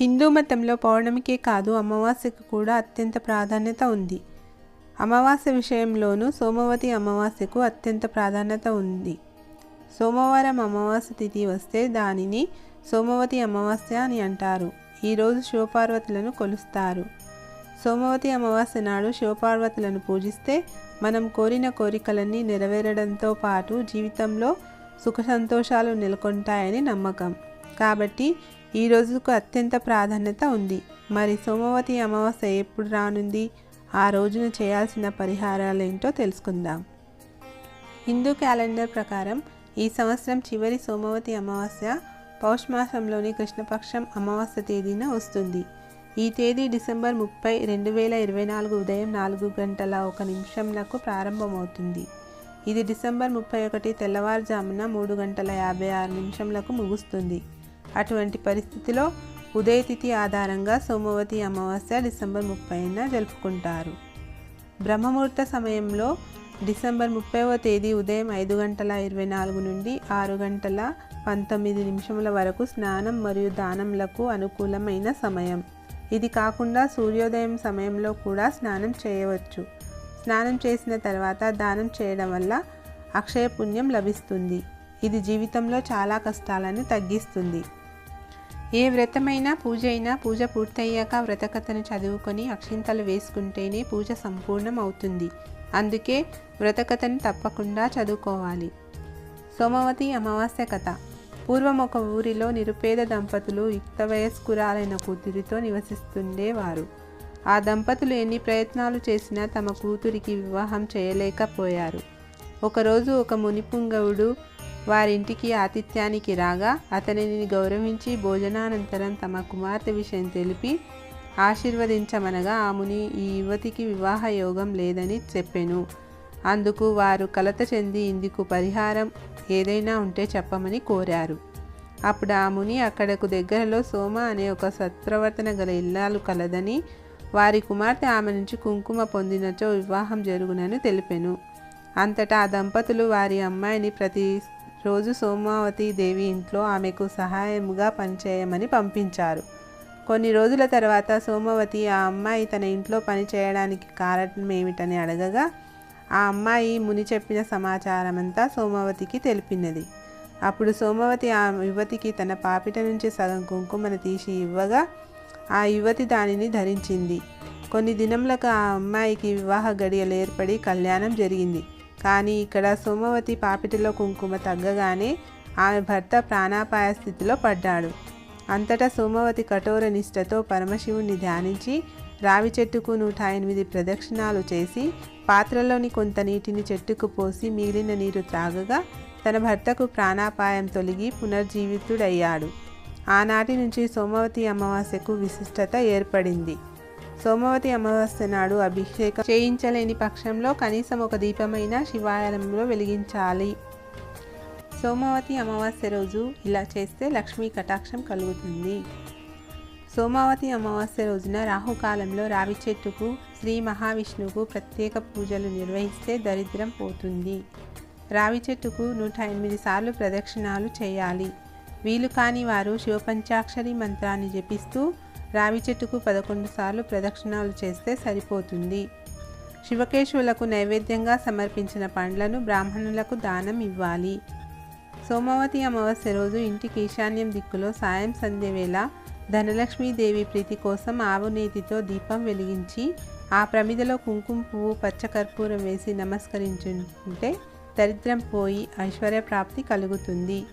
హిందూ మతంలో పౌర్ణమికే కాదు అమావాస్యకు కూడా అత్యంత ప్రాధాన్యత ఉంది. అమావాస్య విషయంలోనూ సోమవతి అమావాస్యకు అత్యంత ప్రాధాన్యత ఉంది. సోమవారం అమావాస్య తిథి వస్తే దానిని సోమవతి అమావాస్య అని అంటారు. ఈరోజు శివపార్వతులను కొలుస్తారు. సోమవతి అమావాస్య నాడు శివపార్వతులను పూజిస్తే మనం కోరిన కోరికలన్నీ నెరవేరడంతో పాటు జీవితంలో సుఖ సంతోషాలు నెలకొంటాయని నమ్మకం. కాబట్టి ఈ రోజుకు అత్యంత ప్రాధాన్యత ఉంది. మరి సోమవతి అమావాస్య ఎప్పుడు రానుంది? ఆ రోజున చేయాల్సిన పరిహారాలు ఏంటో తెలుసుకుందాం. హిందూ క్యాలెండర్ ప్రకారం ఈ సంవత్సరం చివరి సోమవతి అమావాస్య పౌష్మాసంలోని కృష్ణపక్షం అమావాస్య తేదీన వస్తుంది. ఈ తేదీ డిసెంబర్ ముప్పై రెండు వేల ఇరవై నాలుగు ఉదయం నాలుగు గంటల ఒక నిమిషంలకు ప్రారంభమవుతుంది. ఇది డిసెంబర్ ముప్పై ఒకటి తెల్లవారుజామున మూడు గంటల యాభై ఆరు నిమిషంలకు ముగుస్తుంది. అటువంటి పరిస్థితిలో ఉదయతిథి ఆధారంగా సోమవతి అమావాస్య డిసెంబర్ ముప్పైన జరుపుకుంటారు. బ్రహ్మముహూర్త సమయంలో డిసెంబర్ ముప్పైవ తేదీ ఉదయం ఐదు గంటల ఇరవై నాలుగు నుండి ఆరు గంటల పంతొమ్మిది నిమిషముల వరకు స్నానం మరియు దానంలకు అనుకూలమైన సమయం. ఇది కాకుండా సూర్యోదయం సమయంలో కూడా స్నానం చేయవచ్చు. స్నానం చేసిన తర్వాత దానం చేయడం వల్ల అక్షయ పుణ్యం లభిస్తుంది. ఇది జీవితంలో చాలా కష్టాలను తగ్గిస్తుంది. ఏ వ్రతమైనా పూజ అయినా పూజ పూర్తయ్యాక వ్రతకథను చదువుకొని అక్షింతలు వేసుకుంటేనే పూజ సంపూర్ణం అవుతుంది అందుకే వ్రతకథను తప్పకుండా చదువుకోవాలి. సోమవతి అమావాస్య కథ. పూర్వం ఒక ఊరిలో నిరుపేద దంపతులు యుక్త వయస్కురాలైన కూతురితో నివసిస్తుండేవారు. ఆ దంపతులు ఎన్ని ప్రయత్నాలు చేసినా తమ కూతురికి వివాహం చేయలేకపోయారు. ఒకరోజు ఒక మునిపుంగవుడు వారింటికి ఆతిథ్యానికి రాగా అతనిని గౌరవించి భోజనానంతరం తమ కుమార్తె విషయం తెలిపి ఆశీర్వదించమనగా ఆముని ఈ యువతికి వివాహ యోగం లేదని చెప్పెను. అందుకు వారు కలత చెంది ఇందుకు పరిహారం ఏదైనా ఉంటే చెప్పమని కోరారు. అప్పుడు ఆ ముని అక్కడకు దగ్గరలో సోమ అనే ఒక సత్ప్రవర్తన గల ఇల్లాలు కలదని వారి కుమార్తె ఆమె నుంచి కుంకుమ పొందినచో వివాహం జరుగునని తెలిపెను. అంతటా ఆ దంపతులు వారి అమ్మాయిని ప్రతి రోజు సోమావతి దేవి ఇంట్లో ఆమెకు సహాయముగా పనిచేయమని పంపించారు. కొన్ని రోజుల తర్వాత సోమవతి ఆ అమ్మాయి తన ఇంట్లో పని చేయడానికి కారణం ఏమిటని అడగగా ఆ అమ్మాయి ముని చెప్పిన సమాచారం అంతా సోమవతికి తెలిపినది. అప్పుడు సోమవతి ఆ యువతికి తన పాపిట నుంచి సగం కుంకుమను తీసి ఇవ్వగా ఆ యువతి దానిని ధరించింది. కొన్ని దినములకు ఆ అమ్మాయికి వివాహ గడియలు ఏర్పడి కళ్యాణం జరిగింది. కానీ ఇక్కడ సోమవతి పాపిటిలో కుంకుమ తగ్గగానే ఆమె భర్త ప్రాణాపాయ స్థితిలో పడ్డాడు. అంతటా సోమవతి కఠోర నిష్ఠతో పరమశివుణ్ణి ధ్యానించి రావి చెట్టుకు నూట ఎనిమిది ప్రదక్షిణాలు చేసి పాత్రలోని కొంత నీటిని చెట్టుకు పోసి మిగిలిన నీరు త్రాగగా తన భర్తకు ప్రాణాపాయం తొలగి పునర్జీవితుడయ్యాడు. ఆనాటి నుంచి సోమవతి అమావాస్యకు విశిష్టత ఏర్పడింది. సోమవతి అమావాస్య నాడు అభిషేకం చేయించలేని పక్షంలో కనీసం ఒక దీపమైన శివాలయంలో వెలిగించాలి. సోమవతి అమావాస్య రోజు ఇలా చేస్తే లక్ష్మీ కటాక్షం కలుగుతుంది. సోమావతి అమావాస్య రోజున రాహుకాలంలో రావి చెట్టుకు శ్రీ మహావిష్ణువుకు ప్రత్యేక పూజలు నిర్వహిస్తే దరిద్రం పోతుంది. రావి చెట్టుకు నూట ఎనిమిది సార్లు ప్రదక్షిణాలు చేయాలి. వీలు కాని వారు శివపంచాక్షరి మంత్రాన్ని జపిస్తూ రావి చెట్టుకు పదకొండు సార్లు ప్రదక్షిణాలు చేస్తే సరిపోతుంది. శివకేశవులకు నైవేద్యంగా సమర్పించిన పండ్లను బ్రాహ్మణులకు దానం ఇవ్వాలి. సోమవతి అమావాస్య రోజు ఇంటికి ఈశాన్యం దిక్కులో సాయం సంధ్య వేళ ధనలక్ష్మీదేవి ప్రీతి కోసం ఆవు నేతితో దీపం వెలిగించి ఆ ప్రమిదలో కుంకుమ పువ్వు పచ్చకర్పూరం వేసి నమస్కరించుంటే దరిద్రం పోయి ఐశ్వర్య ప్రాప్తి కలుగుతుంది.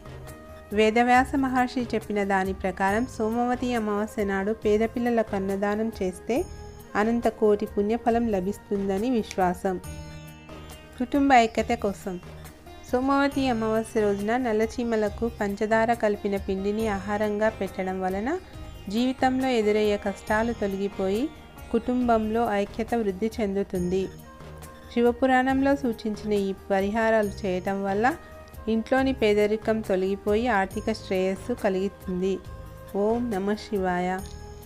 వేదవ్యాస మహర్షి చెప్పిన దాని ప్రకారం సోమవతి అమావాస్య నాడు పేద పిల్లలకు అన్నదానం చేస్తే అనంత కోటి పుణ్యఫలం లభిస్తుందని విశ్వాసం. కుటుంబ ఐక్యత కోసం. సోమవతి అమావాస్య రోజున నల్లచీమలకు పంచదార కలిపిన పిండిని ఆహారంగా పెట్టడం వలన జీవితంలో ఎదురయ్యే కష్టాలు తొలగిపోయి కుటుంబంలో ఐక్యత వృద్ధి చెందుతుంది. శివపురాణంలో సూచించిన ఈ పరిహారాలు చేయటం వల్ల ఇంట్లోని పేదరికం తొలగిపోయి ఆర్థిక శ్రేయస్సు కలుగుతుంది ఓం నమ శివాయ.